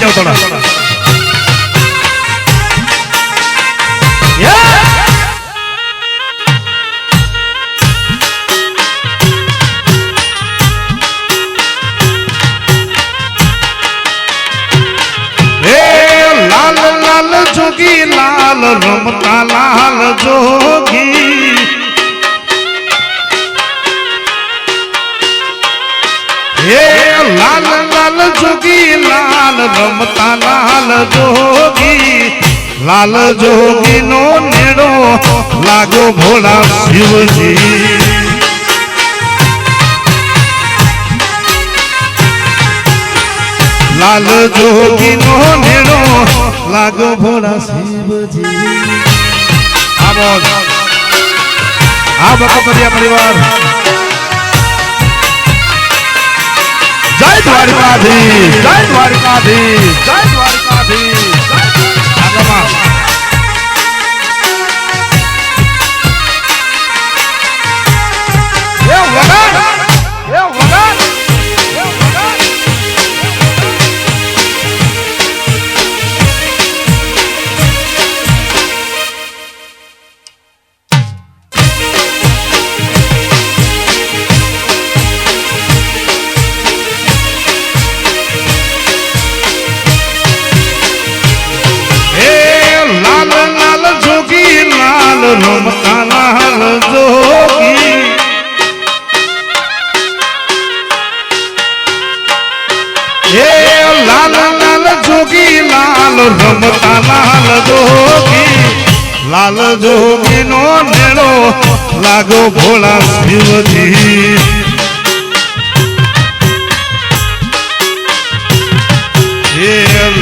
જાઓ થોડા હે લાલ લાલ જોગી લાલ રમતા લાલ જોગી હે લાલ લાલ જોગી, લાલ રમતા, લાલ જોગી. લાલ જોગી નો નેડો લાગો ભોળા શિવજી. લાલ જોગી નો નેડો લાગો ભોળા શિવજી. આવો. આ બકતરિયા પરિવાર જય દ્વારકાધી જય દ્વારકાધી જય દ્વારકાધીશ. રમતા લાલ જોગી. હે લાલ લાલ જોગી, લાલ રમતા લાલ નો નેડો લાગો ભોળા શિવજી.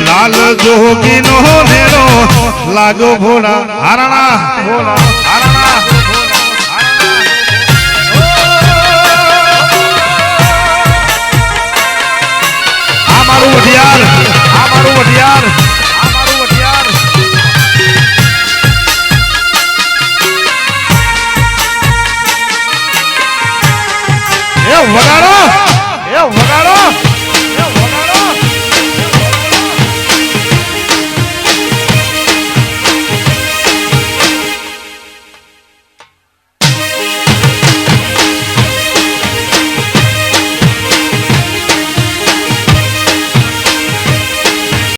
લાલ જોગી નો નેડો લાગો ભોળા હારણા ભોળા હારણા આ મારું વઢિયાર આ મારું વઢિયાર વગાડો એ વગાડો.